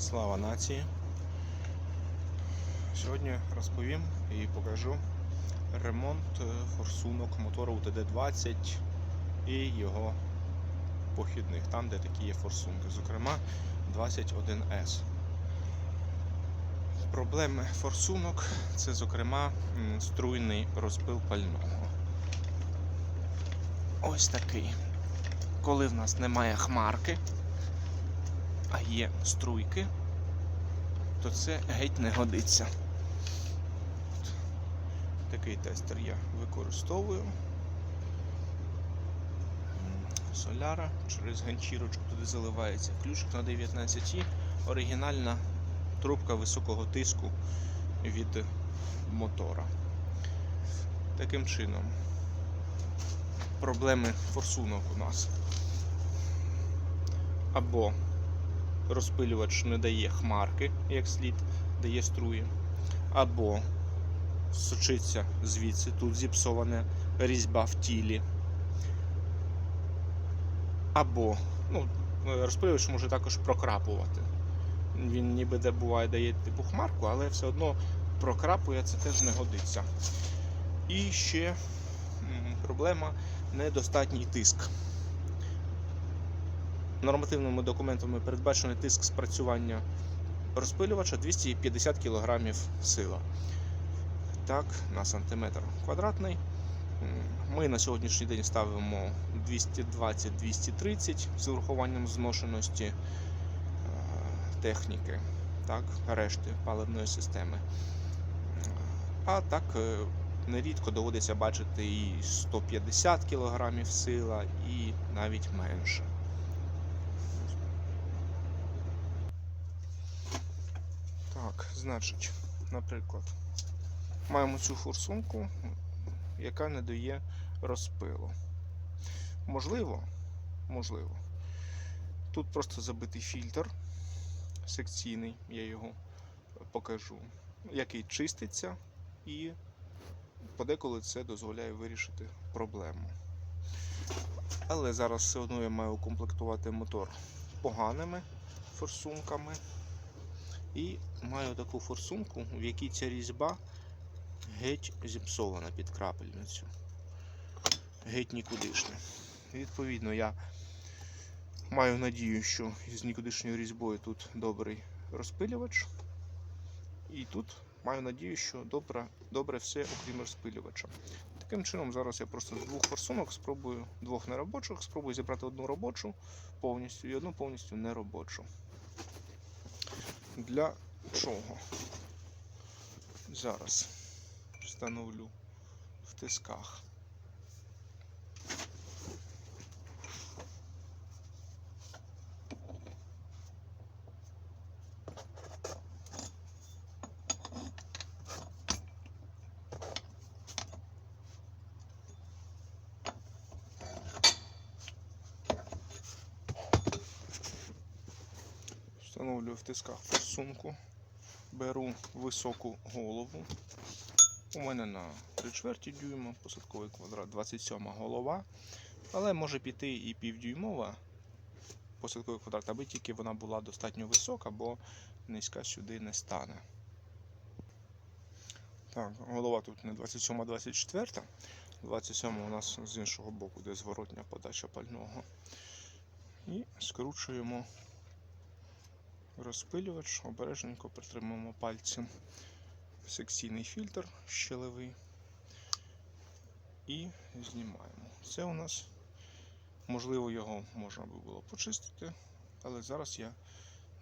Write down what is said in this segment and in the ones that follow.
Слава нації! Сьогодні розповім і покажу ремонт е, форсунок мотора УТД-20 і його похідних, там де такі є форсунки, зокрема 21С. Проблеми форсунок це, зокрема, струйний розпил пального. Ось такий. Коли в нас немає хмарки, а є струйки, то це геть не годиться. Такий тестер я використовую. Соляра через ганчірочку туди заливається ключик на 19 і оригінальна трубка високого тиску від мотора. Таким чином, проблеми форсунок у нас або розпилювач не дає хмарки, як слід, дає струї, або сочиться звідси, тут зіпсована різьба в тілі. Або ну, розпилювач може також прокрапувати. Він ніби де буває дає типу хмарку, але все одно прокрапує, це теж не годиться. І ще проблема недостатній тиск. Нормативними документами передбачений тиск спрацювання розпилювача 250 кг сила. Так, на сантиметр квадратний. Ми на сьогоднішній день ставимо 220-230 з урахуванням зношеності е, техніки, так, решти паливної системи. А так е, нерідко доводиться бачити і 150 кг сила, і навіть менше. Так, значить, наприклад, маємо цю форсунку, яка не дає розпилу. Можливо, можливо. Тут просто забитий фільтр секційний, я його покажу, який чиститься і подеколи це дозволяє вирішити проблему. Але зараз все одно я маю укомплектувати мотор поганими форсунками. І маю таку форсунку, в якій ця різьба геть зіпсована під крапельницю. Геть нікудишня. Відповідно, я маю надію, що з нікудишньою різьбою тут добрий розпилювач. І тут маю надію, що добре, добре все, окрім розпилювача. Таким чином, зараз я просто з двох форсунок спробую, двох неробочих, спробую зібрати одну робочу повністю і одну повністю неробочу. Для чого? Зараз встановлю в тисках. Встановлюю в тисках форсунку, беру високу голову. У мене на 3 чверті дюйма, посадковий квадрат 27 голова, але може піти і півдюймова посадковий квадрат, аби тільки вона була достатньо висока, бо низька сюди не стане. Так, голова тут не 27, а 24. 27 у нас з іншого боку, де зворотня подача пального. І скручуємо розпилювач, обережненько притримуємо пальцем секційний фільтр щелевий і знімаємо. Це у нас, можливо, його можна би було почистити, але зараз я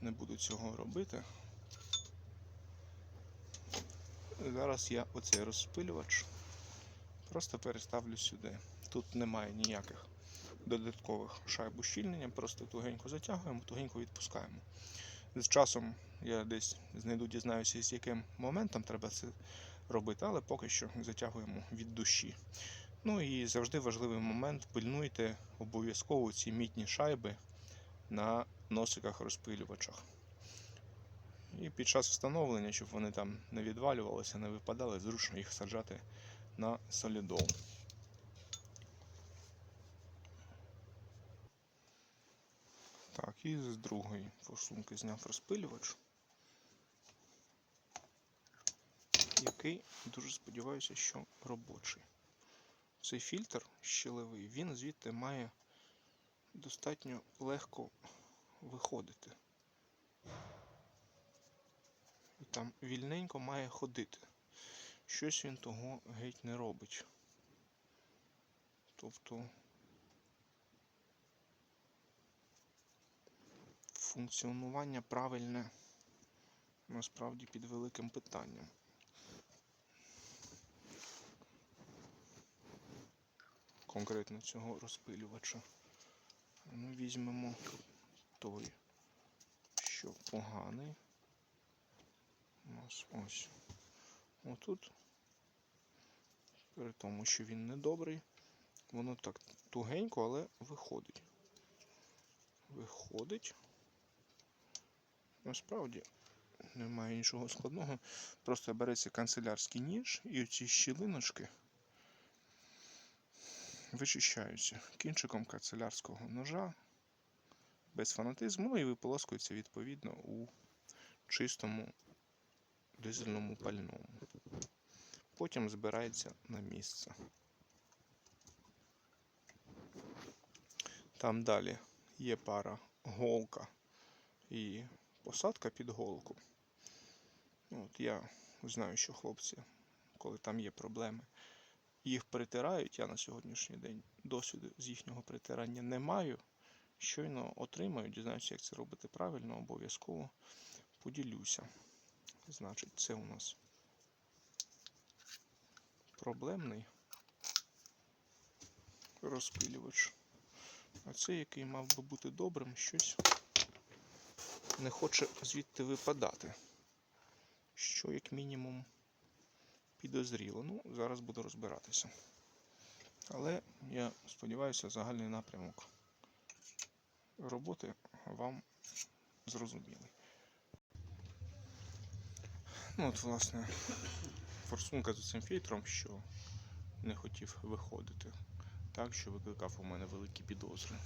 не буду цього робити. Зараз я оцей розпилювач просто переставлю сюди. Тут немає ніяких додаткових шайб ущільнення, просто тугенько затягуємо, тугенько відпускаємо. З часом я десь знайду, дізнаюся, з яким моментом треба це робити, але поки що затягуємо від душі. Ну і завжди важливий момент пильнуйте обов'язково ці мітні шайби на носиках розпилювачах. І під час встановлення, щоб вони там не відвалювалися, не випадали, зручно їх саджати на солідол. Так, і з другої форсунки зняв розпилювач, який дуже сподіваюся, що робочий. Цей фільтр щелевий, він звідти має достатньо легко виходити. І там вільненько має ходити. Щось він того геть не робить. Тобто функціонування правильне насправді під великим питанням. Конкретно цього розпилювача. Ми візьмемо той, що поганий. У нас ось. Отут. При тому, що він недобрий, воно так тугенько, але виходить. Виходить. Насправді немає нічого складного. Просто береться канцелярський ніж і оці щілиночки вичищаються кінчиком канцелярського ножа без фанатизму, ну і виполоскується відповідно у чистому дизельному пальному. Потім збирається на місце. Там далі є пара голка і посадка під голку. Ну, От я знаю, що хлопці, коли там є проблеми, їх притирають. Я на сьогоднішній день досвіду з їхнього притирання не маю. Щойно отримаю, дізнаюся, як це робити правильно, обов'язково поділюся. Значить, це у нас проблемний розпилювач. А цей, який мав би бути добрим, щось не хоче звідти випадати. Що, як мінімум, підозріло. Ну, зараз буду розбиратися. Але я сподіваюся, загальний напрямок роботи вам зрозумілий. Ну, от, власне, форсунка з цим фільтром, що не хотів виходити. Так, що викликав у мене великі підозри.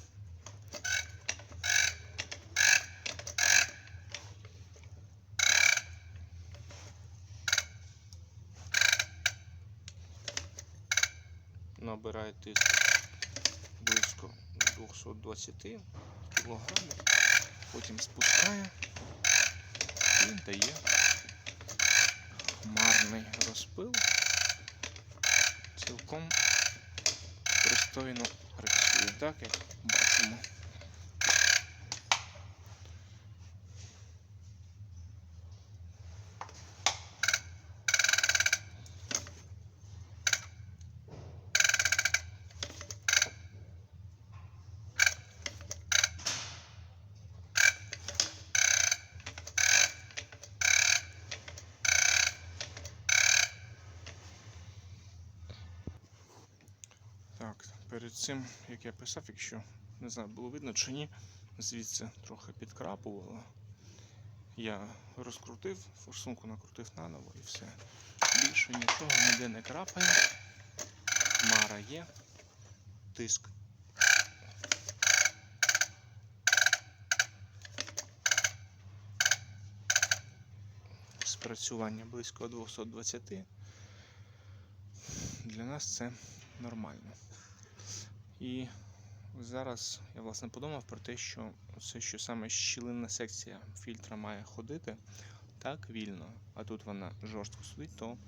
Набирає тиск близько 220 кг, потім спускає і дає хмарний розпил. Цілком пристойно працює, так як бачимо. Так, перед цим, як я писав, якщо не знаю, було видно чи ні, звідси трохи підкрапувало. Я розкрутив, форсунку накрутив наново і все. Більше нічого ніде не крапає. Хмара є, тиск. Спрацювання близько 220. Для нас це нормально. І зараз я власне подумав про те, що це що саме щілинна секція фільтра має ходити так вільно, а тут вона жорстко сидить, то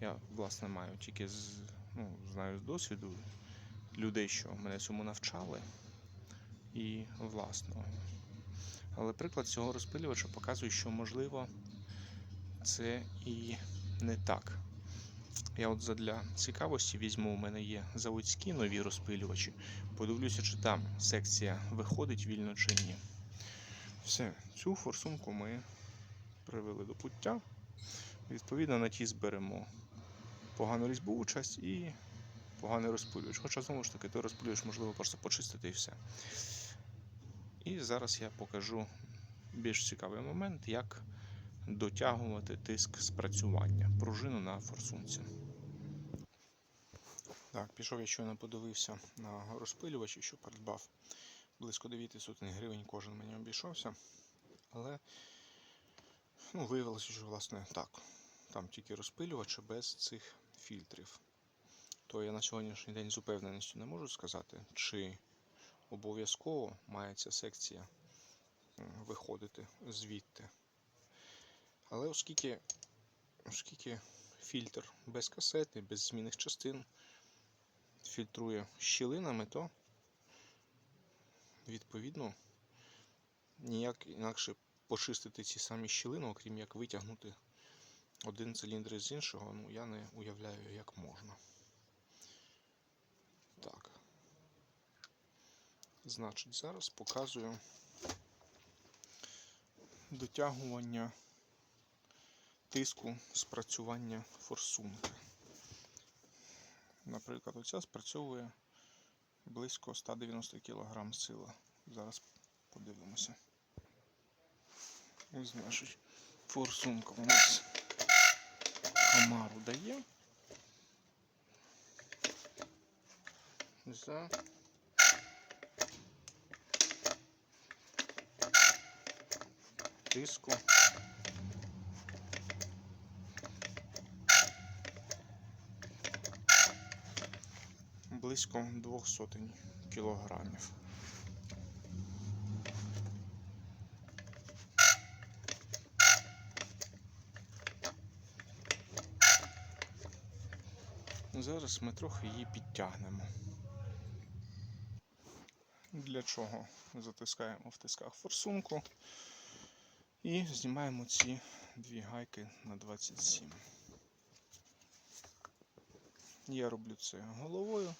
я власне маю тільки з, ну, знаю з досвіду людей, що мене цьому навчали, і власного. Але приклад цього розпилювача показує, що можливо це і не так. Я от задля цікавості візьму, у мене є заводські нові розпилювачі. Подивлюся, чи там секція виходить вільно чи ні. Все, цю форсунку ми привели до пуття. Відповідно, на ті зберемо погану різьбову часть і поганий розпилювач. Хоча, знову ж таки, той розпилювач можливо просто почистити і все. І зараз я покажу більш цікавий момент, як дотягувати тиск спрацювання пружину на форсунці. Так, пішов я щойно подивився на розпилювачі, що придбав близько 9 сотень гривень кожен мені обійшовся. Але ну, виявилося, що власне так. Там тільки розпилювачі без цих фільтрів. То я на сьогоднішній день з упевненістю не можу сказати, чи обов'язково має ця секція виходити звідти. Але оскільки, оскільки фільтр без касети, без змінних частин фільтрує щілинами, то відповідно ніяк інакше почистити ці самі щілини, окрім як витягнути один циліндр з іншого, ну я не уявляю, як можна. Так. Значить, зараз показую дотягування тиску спрацювання форсунки. Наприклад, оця спрацьовує близько 190 кг сила. Зараз подивимося. Ось значить, форсунка у нас комару дає. За тиску близько двох сотень кілограмів. Зараз ми трохи її підтягнемо. Для чого затискаємо в тисках форсунку і знімаємо ці дві гайки на 27. Я роблю це головою,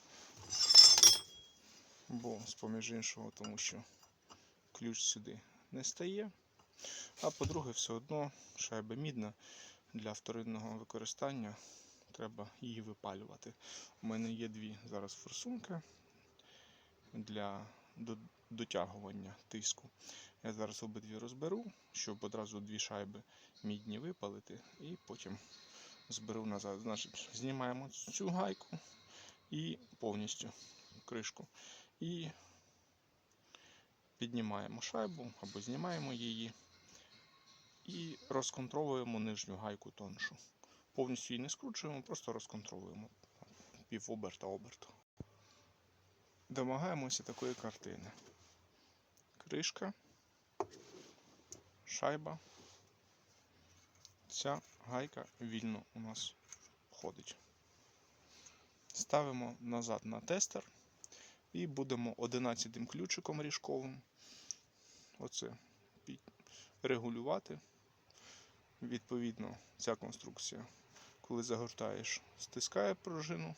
бо з-поміж іншого, тому що ключ сюди не стає. А по-друге, все одно шайба мідна для вторинного використання треба її випалювати. У мене є дві зараз форсунки для дотягування тиску. Я зараз обидві розберу, щоб одразу дві шайби мідні випалити і потім зберу назад. Значить, знімаємо цю гайку і повністю кришку. І піднімаємо шайбу або знімаємо її і розконтролюємо нижню гайку тоншу. Повністю її не скручуємо, просто розконтролюємо пів оберта оберту. Домагаємося такої картини. Кришка, шайба. Ця гайка вільно у нас входить. Ставимо назад на тестер і будемо 11 ключиком ріжковим оце регулювати. Відповідно, ця конструкція, коли загортаєш, стискає пружину,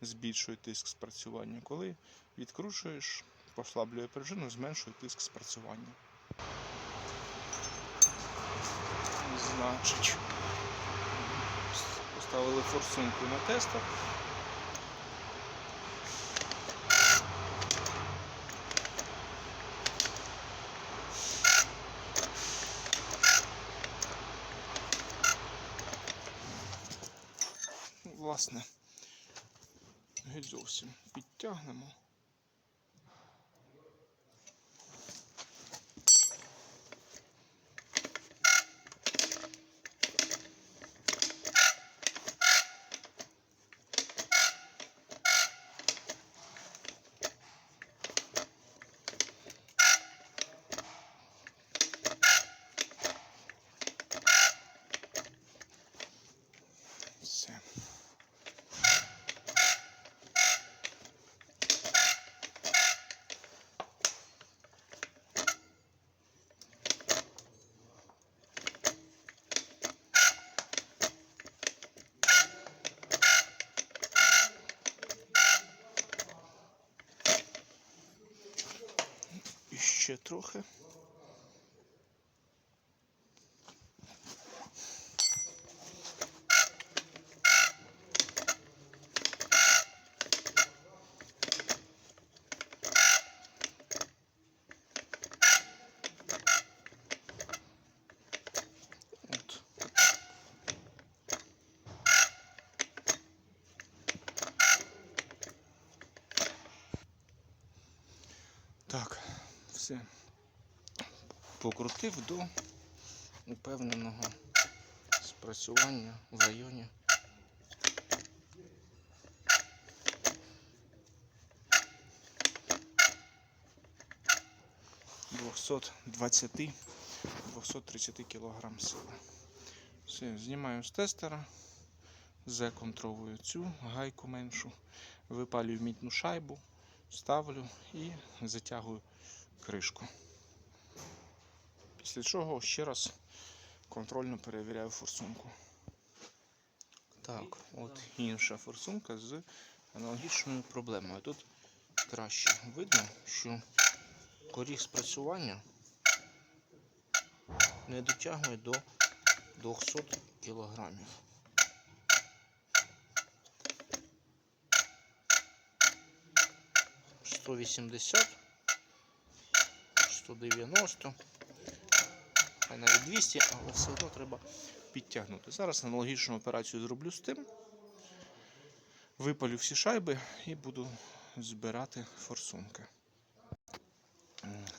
збільшує тиск спрацювання. Коли відкручуєш, послаблює пружину, зменшує тиск спрацювання. Значить, поставили форсунку на тестер. Власне, геть зовсім підтягнемо. Трохи. Так, Все. Покрутив до упевненого спрацювання в районі. Двохсот двадцяти 230 кг сили. Все, знімаю з тестера, законтровую цю гайку меншу, випалюю мітну шайбу, ставлю і затягую кришку. Після чого ще раз контрольно перевіряю форсунку. Так, от інша форсунка з аналогічною проблемою. Тут краще видно, що коріг спрацювання не дотягує до 200 кілограмів. Сто вісімдесят, сто дев'яносто, а навіть 200, але все одно треба підтягнути. Зараз аналогічну операцію зроблю з тим. Випалю всі шайби і буду збирати форсунки.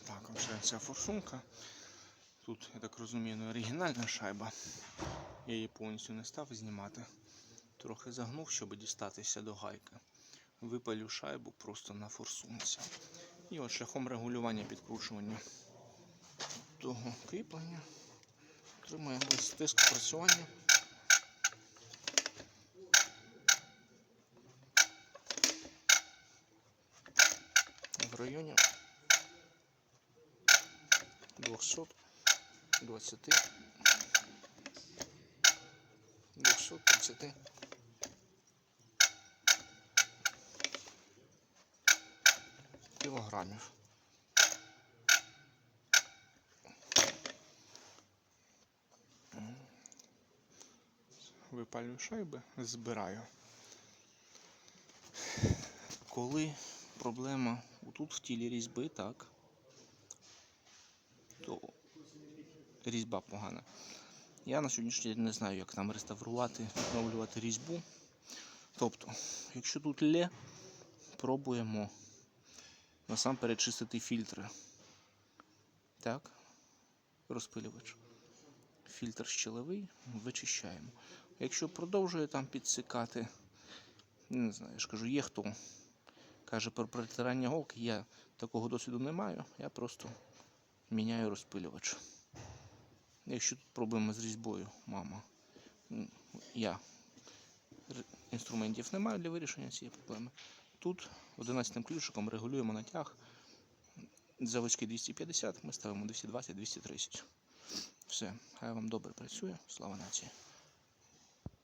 Так, вже ця форсунка. Тут, я так розумію, не оригінальна шайба. Я її повністю не став знімати. Трохи загнув, щоб дістатися до гайки. Випалю шайбу просто на форсунці. І от шляхом регулювання підкручування того кріплення отримуємо тиск працювання. В районі 220 230 кілограмів. Випалюю шайби, збираю. Коли проблема тут в тілі різьби, так, то різьба погана. Я на сьогоднішній день не знаю, як там реставрувати, відновлювати різьбу. Тобто, якщо тут лє, пробуємо насамперед чистити фільтри. Так, розпилювач. Фільтр щелевий, вичищаємо. Якщо продовжує там підсикати, не знаю, кажу, є хто каже про притирання голки, я такого досвіду не маю, я просто міняю розпилювач. Якщо тут проблеми з різьбою, мама, я інструментів не маю для вирішення цієї проблеми. Тут 11 ключиком регулюємо натяг. Заводський 250, ми ставимо 220-230. Все, хай вам добре працює. Слава нації.